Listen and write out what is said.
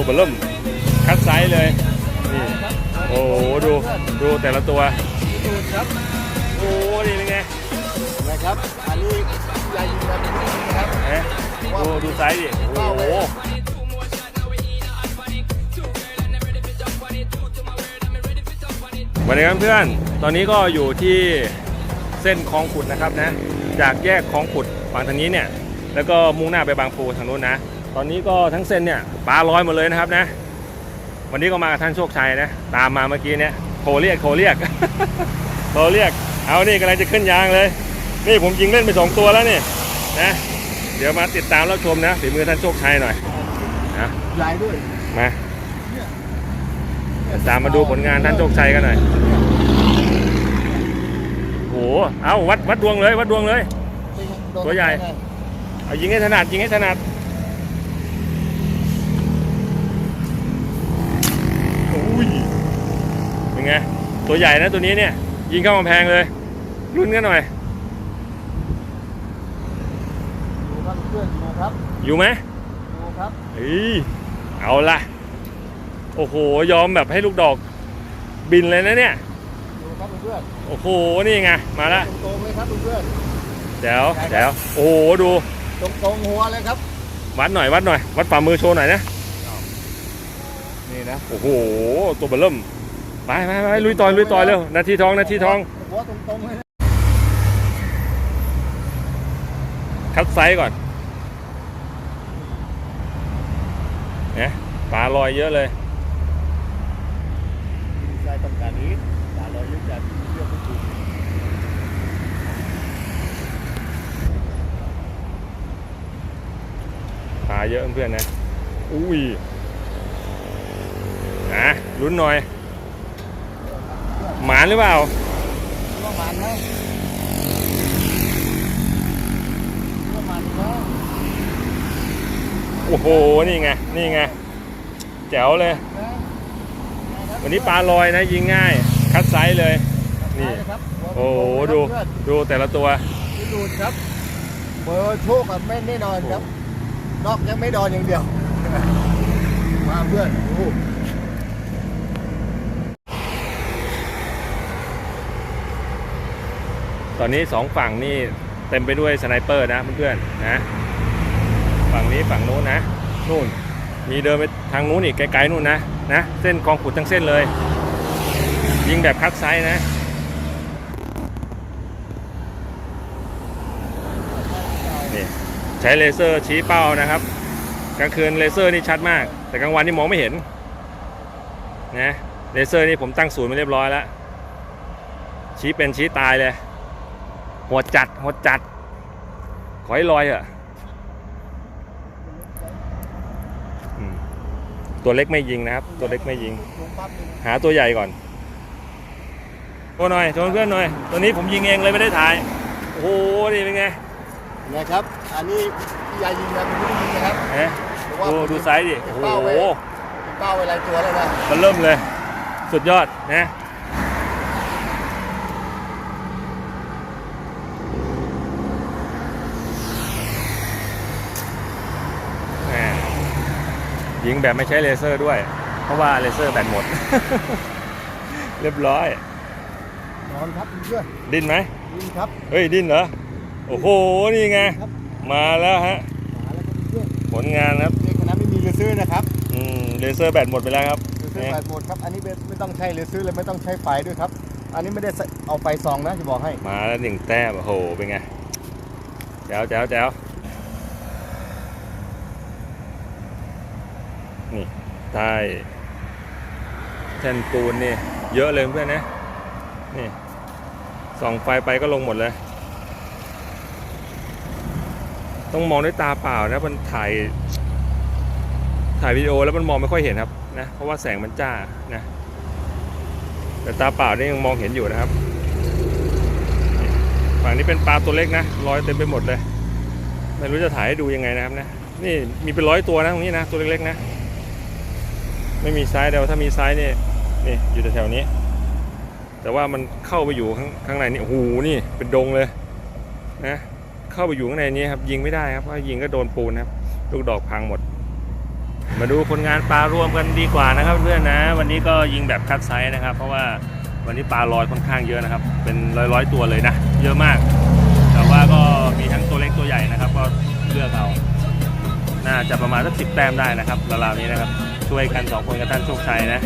ตัวเบลเริ่มคัดไซส์เลยนี่โอ้โหดูดูแต่ละตัวดูดครับโอ้โหนี่เป็นไงนะครับอันนี้ยายิงแบบนี้นะครับเอ๊ะดูดูไซส์ดิโอ้โหสวัสดีครับเพื่อนตอนนี้ก็อยู่ที่เส้นคลองขุดนะครับนะ จากแยกคลองขุดฝั่งทางนี้เนี่ย แล้วก็มุ่งหน้าไปบางปูทางนู้นนะ ตอนนี้ก็ทั้งเส้นเนี่ยปลาลอยหมดเลยนะครับนะ วันนี้ก็มากับท่านโชคชัยนะ ตามมาเมื่อกี้เนี่ยโทรเรียกโทรเรียกโทรเรียก เอานี่กำลังจะขึ้นยางเลย นี่ผมยิงเล่นไปสองตัวแล้วนี่นะ เดี๋ยวมาติดตามรับชมนะฝีมือท่านโชคชัยหน่อยนะลายด้วยมาตามมาดูผลงานท่านโชคชัยกันหน่อยโหเอาวัดวัดดวงเลย วัดดวงเลย ตัวใหญ่เอายิงให้ถนัดยิงให้ถนัด อุ้ยเป็นไง ตัวใหญ่นะตัวนี้เนี่ย ยิงเข้ากำแพงเลยลุ้นกันหน่อย ดูครับเพื่อนดูครับอยู่ไหมดูครับเฮ้ยเอาละโอ้โห ยอมแบบให้ลูกดอกบินเลยนะเนี่ย ดูครับเพื่อนโอ้โห นี่ไง มาละตรงๆเลยครับเพื่อนเดี๋ยวเดี๋ยวโอ้โห ดูตรงตรงๆหัวเลยครับ วัดหน่อย วัดหน่อย วัดฝ่ามือโชว์หน่อยนะ นี่นะ โอ้โห ตัวเบลเริ่ม ไปไปไปลุยต่อยลุยต่อยเร็ว นาทีทอง นาทีทอง หัวตรงตรงๆเลยนะคัดไซส์ก่อนเนี่ยปลาลอยเยอะเลยใช่ต้องการนี้ตาลอยยึดจัดเชื่อมถูกปลาเยอะเพื่อนๆนะ อุ้ยนะ ลุ้นหน่อย หมานหรือเปล่าประมาณนะประมาณนะโอ้โห นี่ไง นี่ไง แจ๋วเลยนะวันนี้ปลาลอยนะ ยิงง่าย คัดไซส์เลย นี่ครับโอ้โห ดู ดูแต่ละตัวดูดูดครับเบอร์โชคกับแม่นแน่นอนครับ นอกยังไม่ดอนอย่างเดียว มาเพื่อนโอ้โห ตอนนี้สองฝั่งนี่เต็มไปด้วยสไนเปอร์นะเพื่อนๆนะฝั่งนี้ฝั่งนู้นนะนู่นมีเดินไปทางนู้นอีกไกลๆนู่นนะนะเส้นคลองขุดทั้งเส้นเลย ยิงแบบคัดไซส์นะนี่ใช้เลเซอร์ชี้เป้านะครับกลางคืนเลเซอร์นี่ชัดมาก แต่กลางวันนี่มองไม่เห็นนะเลเซอร์นี่ผมตั้งศูนย์ไว้เรียบร้อยแล้วชี้เป็นชี้ตายเลย หัวจัดหัวจัด ขอให้ลอยเหอะอืมตัวเล็กไม่ยิงนะครับ ตัวเล็กไม่ยิงลงปั๊บเลยนะหาตัวใหญ่ก่อนโทรหน่อยโทรเพื่อนหน่อย ตัวนี้ผมยิงเองเลยไม่ได้ถ่าย โอ้โหนี่เป็นไงนะครับ อันนี้ยายิงแบบนี้ยิงนะครับเอ๊ะดูดูไซส์ดิ โอ้โหเป้าไว้หลายตัวแล้วนะมันเริ่มเลย สุดยอดนะแหม่ ยิงแบบไม่ใช้เลเซอร์ด้วย เพราะว่าเลเซอร์แบตหมด เรียบร้อย นอนครับเพื่อนดิ้นไหมยิงครับ เฮ้ย ดิ้นเหรอ โอ้โห นี่ไงครับมาแล้วฮะมาแล้วครับเพื่อนผลงานครับในคณะไม่มีเลเซอร์นะครับ อืม เลเซอร์แบตหมดไปแล้วครับ เลเซอร์เนี่ยแบตหมดครับ อันนี้ไม่ไม่ต้องใช้เลเซอร์เลยไม่ต้องใช้ไฟด้วยครับ อันนี้ไม่ได้ใส่เอาไฟซองนะจะบอกให้ มาแล้วหนึ่งแต้มโอ้โห เป็นไง แจ๋วแจ๋วแจ๋ว นี่ใต้แท่นปูนนี่ เยอะเลยเพื่อนนะนี่ส่องไฟไปก็ลงหมดเลย ต้องมองด้วยตาเปล่านะมันถ่ายถ่ายวิดีโอแล้วมันมองไม่ค่อยเห็นครับนะเพราะว่าแสงมันจ้านะแต่ตาเปล่านี่ยังมองเห็นอยู่นะครับฝั่งนี้เป็นปลาตัวเล็กนะลอยเต็มไปหมดเลย ไม่รู้จะถ่ายให้ดูยังไงนะครับนะนี่มีเป็นร้อยตัวนะตรงนี้นะตัวเล็กๆนะ ไม่มีไซส์เดียวถ้ามีไซส์นี่นี่อยู่แถวๆนี้ แต่ว่ามันเข้าไปอยู่ข้างข้างในนี่โอ้โหนี่เป็นดงเลยนะเข้าไปอยู่ข้างในนี้ครับยิงไม่ได้ครับเพราะยิงก็โดนปูนครับลูกดอกพังหมด มาดูผลงานปลารวมกันดีกว่านะครับเพื่อนนะ วันนี้ก็ยิงแบบคัดไซส์นะครับ เพราะว่าวันนี้ปลาลอยค่อนข้างเยอะนะครับ เป็นร้อยๆตัวเลยนะ เยอะมาก แต่ว่าก็มีทั้งตัวเล็กตัวใหญ่นะครับ ก็เลือกเอาน่าจะประมาณสักสิบแต้มได้นะครับราวๆนี้นะครับ ช่วยกันสองคนกับท่านโชคชัยนะ